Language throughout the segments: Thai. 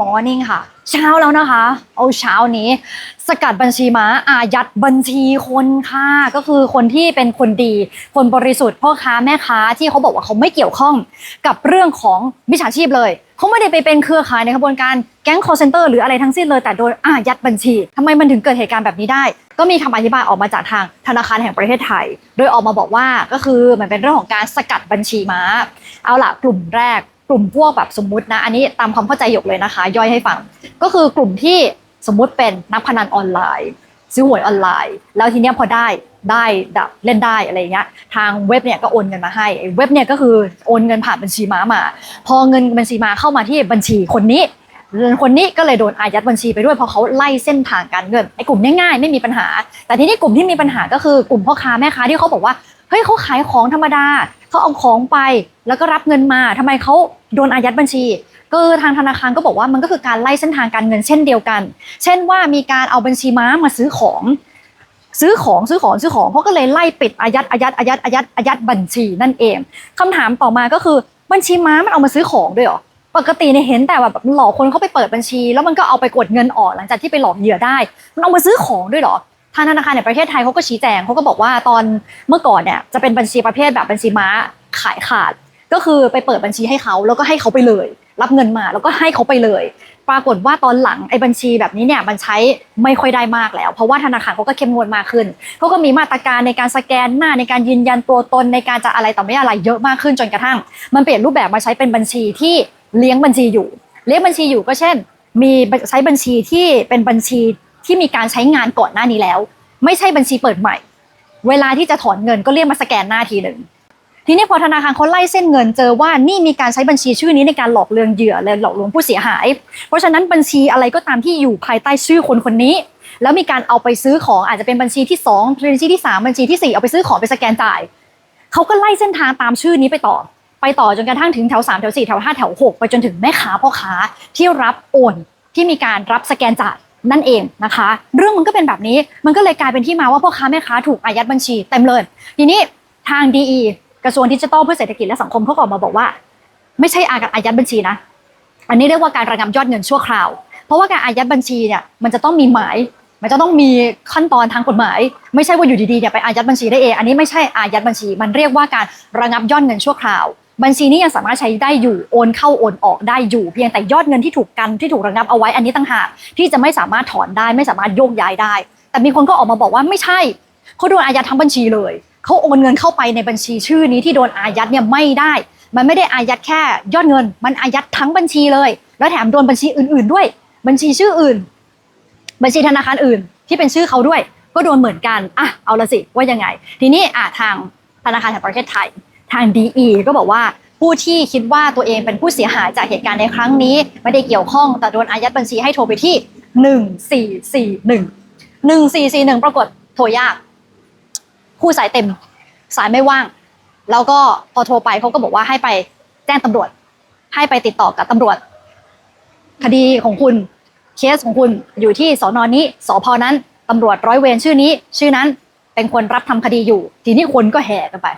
Morning ค่ะ เช้าแล้วนะคะ เอาเช้านี้ สกัดบัญชีม้าอายัดบัญชีคนค่ะ ก็คือคนที่เป็นคนดี คนบริสุทธิ์พ่อค้าแม่ค้าที่เขาบอกว่าเขาไม่เกี่ยวข้องกับเรื่องของมิจฉาชีพเลยเขาไม่ได้ไปเป็นเครือข่ายในขบวนการแก๊ง call center หรืออะไรทั้งสิ้นเลยแต่โดนอายัดบัญชีทำไมมันถึงเกิดเหตุการณ์แบบนี้ได้ ก็มีคำอธิบายออกมาจากทางธนาคารแห่งประเทศไทย โดยออกมาบอกว่าก็คือมันเป็นเรื่องของการสกัดบัญชีม้า เอาล่ะกลุ่มแรก กลุ่มพวกแบบสมมุตินะ อันนี้ตามความเข้าใจหยกเลยนะคะ ย่อยให้ฟัง ก็คือกลุ่มที่สมมุติเป็นนักพนันออนไลน์ ซื้อหวยออนไลน์ แล้วทีเนี้ยพอได้ได้แบบเล่นได้อะไรเงี้ยทางเว็บเนี่ยก็โอนเงินมาให้เว็บเนี่ยก็คือโอนเงินผ่านบัญชีม้ามา พอเงินบัญชีม้าเข้ามาที่บัญชีคนนี้เงินคนนี้ก็เลยโดนอายัดบัญชีไปด้วยเพราะเขาไล่เส้นทางการเงินไอ้กลุ่มนี้ง่ายไม่มีปัญหา แต่ทีนี้กลุ่มที่มีปัญหาก็คือกลุ่มพ่อค้าแม่ค้าที่เขาบอกว่าเฮ้ยเขาขายของธรรมดา เขาเอาของไปแล้วก็รับเงินมาทำไมเขาโดนอายัดบัญชีก็ทางธนาคารก็บอกว่ามันก็คือการไล่เส้นทางการเงินเช่นเดียวกัน เช่นว่ามีการเอาบัญชีม้ามาซื้อของซื้อของซื้อของซื้อของเขาก็เลยไล่ปิดอายัดอายัดอายัดอายัดอายัดบัญชีนั่นเองคำถามต่อมาก็คือบัญชีม้ามันเอามาซื้อของด้วยหรอปกติเนี่ยเห็นแต่แบบหลอกคนเข้าไปเปิดบัญชี แล้วมันก็เอาไปกดเงินออกหลังจากที่ไปหลอกเหยื่อได้ มันเอามาซื้อของด้วยหรอ ทางธนาคารแห่งประเทศไทยเขาก็ชี้แจงเขาก็บอกว่าตอนเมื่อก่อนเนี่ยจะเป็นบัญชีประเภทแบบบัญชีม้าขายขาด ก็คือไปเปิดบัญชีให้เขาแล้วก็ให้เขาไปเลย รับเงินมาแล้วก็ให้เขาไปเลย ปรากฏว่าตอนหลังไอ้บัญชีแบบนี้เนี่ยมันใช้ไม่ค่อยได้มากแล้ว เพราะว่าธนาคารเขาก็เข้มงวดมากขึ้นเขาก็มีมาตรการในการสแกนหน้าในการยืนยันตัวตนในการจะอะไรต่อไม่อะไรเยอะมากขึ้นจนกระทั่ง มันเปลี่ยนรูปแบบมาใช้เป็นบัญชีที่เลี้ยงบัญชีอยู่ เลี้ยงบัญชีอยู่ก็เช่น มีใช้บัญชีที่เป็นบัญชี ที่มีการใช้งานก่อนหน้านี้แล้ว ไม่ใช่บัญชีเปิดใหม่ เวลาที่จะถอนเงินก็เรียกมาสแกนหน้าทีหนึ่งทีนี้พอธนาคารเขาไล่เส้นเงินเจอว่านี่มีการใช้บัญชีชื่อนี้ในการหลอกลวงเหยื่อและหลอกลวงผู้เสียหาย เพราะฉะนั้นบัญชีอะไรก็ตามที่อยู่ภายใต้ชื่อคนคนนี้ แล้วมีการเอาไปซื้อของอาจจะเป็นบัญชีที่2บัญชีที่ 3 บัญชีที่ 4 เอาไปซื้อของไปสแกนจ่ายเขาก็ไล่เส้นทางตามชื่อนี้ไปต่อ ไปต่อจนกระทั่งถึงแถว3แถว4แถว5แถว6ไปจนถึงแม่ค้าพ่อค้าที่รับโอนที่มีการรับสแกนจ่าย นั่นเองนะคะ เรื่องมันก็เป็นแบบนี้มันก็เลยกลายเป็นที่มาว่าพ่อค้าแม่ค้าถูกอายัดบัญชีเต็มเลย ทีนี้ทาง DE กระทรวงดิจิทัลเพื่อเศรษฐกิจและสังคมเขาออกมาบอกว่า ไม่ใช่อาการอายัดบัญชีนะ อันนี้เรียกว่าการระงับยอดเงินชั่วคราว เพราะว่าการอายัดบัญชีเนี่ยมันจะต้องมีหมาย มันจะต้องมีขั้นตอนทางกฎหมาย ไม่ใช่ว่าอยู่ดีๆเนี่ยไปอายัดบัญชีได้เอง อันนี้ไม่ใช่อายัดบัญชี มันเรียกว่าการระงับยอดเงินชั่วคราว บัญชีนี้ยังสามารถใช้ได้อยู่โอนเข้าโอนออกได้อยู่ เพียงแต่ยอดเงินที่ถูกกันที่ถูกระงับเอาไว้อันนี้ต่างหากที่จะไม่สามารถถอนได้ไม่สามารถโยกย้ายได้ แต่มีคนก็ออกมาบอกว่าไม่ใช่เขาโดนอายัดทั้งบัญชีเลยเขาโอนเงินเข้าไปในบัญชีชื่อนี้ที่โดนอายัดเนี่ยไม่ได้ มันไม่ได้อายัดแค่ ยอดเงิน มันอายัดทั้งบัญชีเลย แล้วแถมโดนบัญชีอื่น ๆด้วย บัญชีชื่ออื่น บัญชีธนาคารอื่น ที่เป็นชื่อเขาด้วย ก็โดนเหมือนกันอะเอาละสิว่ายังไง ทีนี้อะทางธนาคารแห่งประเทศไทย ทาง DE ก็บอกว่าผู้ที่คิดว่าตัวเองเป็นผู้เสียหายจากเหตุการณ์ในครั้งนี้ ไม่ได้เกี่ยวข้องแต่โดนอายัดบัญชีให้โทรไปที่ 1441 1441 ปรากฏโทรยากคู่สายเต็มสายไม่ว่าง แล้วก็พอโทรไปเขาก็บอกว่าให้ไปแจ้งตำรวจ ให้ไปติดต่อกับตำรวจ คดีของคุณเคสของคุณอยู่ที่สอนอนนี้สพนั้นตำรวจร้อยเวรชื่อนี้ ชื่อนั้นเป็นคนรับทำคดีอยู่ ทีนี้คนก็แห่กันไป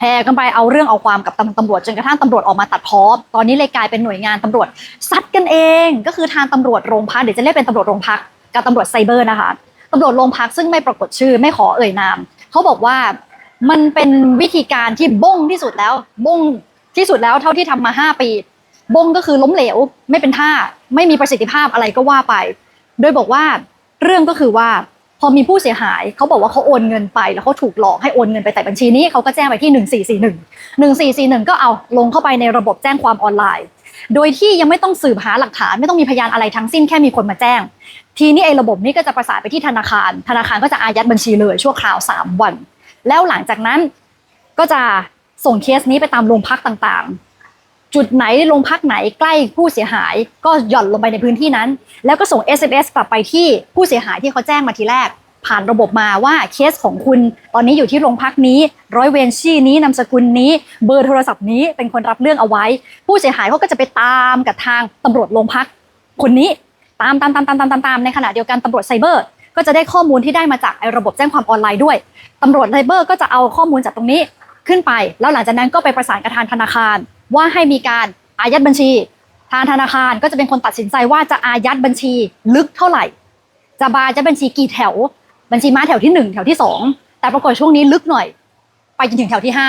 แห่กันไปเอาเรื่องเอาความกับตำตำรวจจนกระทั่งตำรวจออกมาตัดพ้อตอนนี้เลยกลายเป็นหน่วยงานตำรวจซัดกันเอง ก็คือทางตำรวจโรงพักเดี๋ยวจะเรียกเป็นตำรวจโรงพักกับตำรวจไซเบอร์นะคะตำรวจโรงพักซึ่งไม่ปรากฏชื่อไม่ขอเอ่ยนามเขาบอกว่ามันเป็นวิธีการที่บงที่สุดแล้วบงที่สุดแล้วเท่าที่ทำมาห้าปี บงก็คือล้มเหลว ไม่เป็นท่า ไม่มีประสิทธิภาพอะไรก็ว่าไป โดยบอกว่าเรื่องก็คือว่า อมีผู้เสียหายเขาบอกว่าเขาโอนเงินไป แล้วเขาถูกหลอกให้โอนเงินไปแต่บัญชีนี้เขาก็แจ้งไปที่ 1441 1441 ก็เอาลงเข้าไปในระบบแจ้งความออนไลน์ โดยที่ยังไม่ต้องสืบหาหลักฐานไม่ต้องมีพยานอะไรทั้งสิ้นแค่มีคนมาแจ้ง ทีนี้ไอ้ระบบนี้ก็จะประสานไปที่ธนาคาร ธนาคารก็จะอายัดบัญชีเลยชั่วคราว 3 วัน แล้วหลังจากนั้นก็จะส่งเคสนี้ไปตามโรงพักต่างๆจุดไหนโรงพักไหนใกล้ผู้เสียหายก็หย่อนลงไปในพื้นที่นั้น แล้วก็ส่ง SMS กลับไปที่ผู้เสียหายที่เขาแจ้งมาทีแรก ผ่านระบบมาว่าเคสของคุณตอนนี้อยู่ที่โรงพักนี้ ร้อยเวรชื่อนี้นามสกุลนี้ เบอร์โทรศัพท์นี้เป็นคนรับเรื่องเอาไว้ ผู้เสียหายเขาก็จะไปตามกับทางตำรวจโรงพัก คนนี้ตามตามตามตามตามตามตามในขณะเดียวกันตำรวจไซเบอร์ ก็จะได้ข้อมูลที่ได้มาจากไอ้ระบบแจ้งความออนไลน์ด้วยตำรวจไซเบอร์ก็จะเอาข้อมูลจากตรงนี้ขึ้นไป แล้วหลังจากนั้นก็ไปประสานกับทางธนาคาร ว่าให้มีการอายัดบัญชี ทางธนาคารก็จะเป็นคนตัดสินใจว่าจะอายัดบัญชีลึกเท่าไหร่จะบาจะบัญชีกี่แถว บัญชีม้าแถวที่หนึ่งแถวที่สองแต่ปรากฏช่วงนี้ลึกหน่อย ไปจนถึงแถวที่ห้า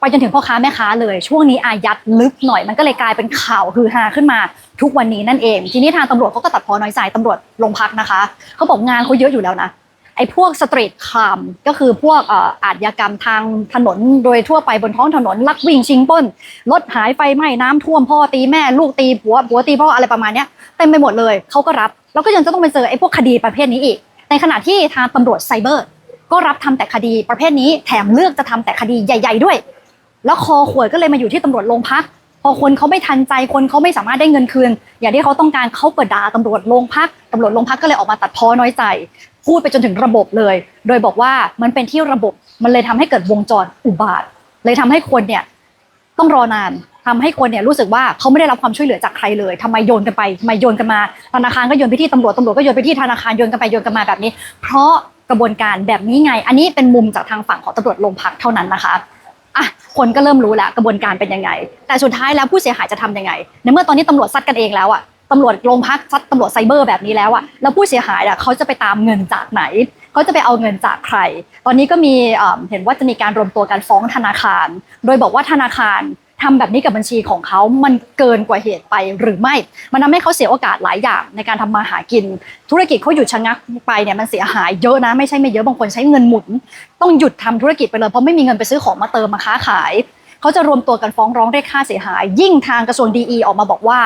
ไปจนถึงพ่อค้าแม่ค้าเลย ช่วงนี้อายัดลึกหน่อย มันก็เลยกลายเป็นข่าวฮือฮาขึ้นมาทุกวันนี้นั่นเอง ทีนี้ทางตำรวจเขาก็ตัดพอน้อยใจตำรวจโรงพักนะคะเขาบอกงานเขาเยอะอยู่แล้วนะไอ้พวกสตรีทคามก็คือพวกอาชญากรรมทางถนนโดยทั่วไปบนท้องถนนลักวิ่งชิงป้นรถหายไฟไหม้น้ำท่วมพ่อตีแม่ลูกตีผัวผัวตีพ่ออะไรประมาณเนี้ยเต็มไปหมดเลยเขาก็รับ แล้วก็ยังจะต้องไปเจอไอ้พวกคดีประเภทนี้อีก ในขณะที่ทางตำรวจไซเบอร์ ก็รับทำแต่คดีประเภทนี้แถมเลือกจะทำแต่คดีใหญ่ ๆ ด้วย แล้วคอขวดก็เลยมาอยู่ที่ตำรวจโรงพัก พอคนเขาไม่ทันใจคนเขาไม่สามารถได้เงินคืน อย่างที่เขาต้องการเขาเปิดด่าตำรวจโรงพักตำรวจโรงพักก็เลยออกมาตัดพ้อน้อยใจ พูดไปจนถึงระบบเลย โดยบอกว่ามันเป็นที่ระบบมันเลยทำให้เกิดวงจรอุบาท เลยทำให้คนเนี่ยต้องรอนาน ทำให้คนเนี่ยรู้สึกว่าเขาไม่ได้รับความช่วยเหลือจากใครเลยทำไมโยนกันไปทำไมโยนกันมาธนาคารก็โยนไปที่ตำรวจตำรวจก็โยนไปที่ธนาคารโยนกันไปโยนกันมาแบบนี้ เพราะกระบวนการแบบนี้ไง อันนี้เป็นมุมจากทางฝั่งของตำรวจโรงพักเท่านั้นนะคะอะคนก็เริ่มรู้แล้วกระบวนการเป็นยังไง แต่สุดท้ายแล้วผู้เสียหายจะทำยังไงในเมื่อตอนนี้ตำรวจซัดกันเองแล้วอะตำรวจโรงพักซัดตำรวจไซเบอร์แบบนี้แล้วอะแล้วผู้เสียหายอะเขาจะไปตามเงินจากไหนเขาจะไปเอาเงินจากใคร ตอนนี้ก็มีเห็นว่าจะมีการรวมตัวกันฟ้องธนาคาร โดยบอกว่าธนาคาร ทำแบบนี้กับบัญชีของเขามันเกินกว่าเหตุไปหรือไม่ มันทำให้เขาเสียโอกาสหลายอย่างในการทำมาหากิน ธุรกิจเขาหยุดชะงักไปเนี่ยมันเสียหายเยอะนะไม่ใช่ไม่เยอะบางคนใช้เงินหมุน ต้องหยุดทำธุรกิจไปเลยเพราะไม่มีเงินไปซื้อของมาเติมมาค้าขายเขาจะรวมตัวกันฟ้องร้องเรียกค่าเสียหาย ยิ่งทางกระทรวงดีออกมาบอกว่า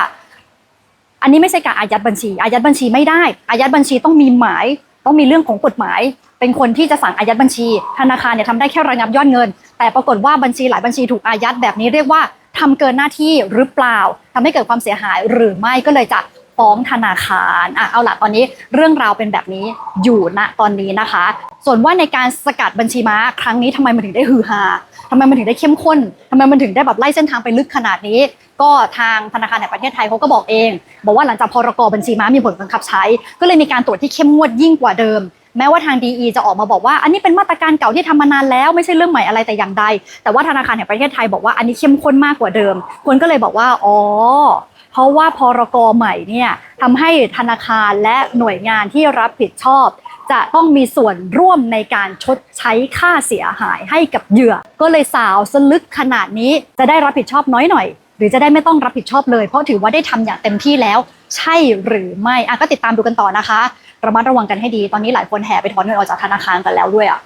อันนี้ไม่ใช่การอายัดบัญชี อายัดบัญชีไม่ได้อายัดบัญชีต้องมีหมายต้องมีเรื่องของกฎหมาย เป็นคนที่จะสั่งอายัดบัญชี ธนาคารเนี่ยทำได้แค่ระงับยอดเงิน แต่ปรากฏว่าบัญชีหลายบัญชีถูกอายัดแบบนี้เรียกว่าทำเกินหน้าที่หรือเปล่าทำให้เกิดความเสียหายหรือไม่ก็เลยจะฟ้องธนาคารอะเอาล่ะตอนนี้เรื่องราวเป็นแบบนี้อยู่ณตอนนี้นะคะ ส่วนว่าในการสกัดบัญชีม้าครั้งนี้ทำไมมันถึงได้ฮือฮาทำไมมันถึงได้เข้มข้นทำไมมันถึงได้แบบไล่เส้นทางไปลึกขนาดนี้ ก็ทางธนาคารแห่งประเทศไทยเขาก็บอกเอง บอกว่าหลังจากพรกบัญชีม้ามีผลบังคับใช้ ก็เลยมีการตรวจที่เข้มงวดยิ่งกว่าเดิม แม้ว่าทางดีจะออกมาบอกว่าอันนี้เป็นมาตรการเก่าที่ทำมานานแล้วไม่ใช่เรื่องใหม่อะไรแต่อย่างใด แต่ว่าธนาคารแห่งประเทศไทยบอกว่าอันนี้เข้มข้นมากกว่าเดิม คนก็เลยบอกว่าอ๋อเพราะว่าพรกใหม่เนี่ยทำให้ธนาคารและหน่วยงานที่รับผิดชอบ จะต้องมีส่วนร่วมในการชดใช้ค่าเสียหายให้กับเหยื่อ ก็เลยสาวสลึกขนาดนี้จะได้รับผิดชอบน้อยหน่อยหรือจะได้ไม่ต้องรับผิดชอบเลย เพราะถือว่าได้ทำอย่างเต็มที่แล้ว ใช่หรือไม่อะก็ติดตามดูกันต่อนะคะ ระมัดระวังกันให้ดี ตอนนี้หลายคนแห่ไปถอนเงินออกจากธนาคารกันแล้วด้วยอะ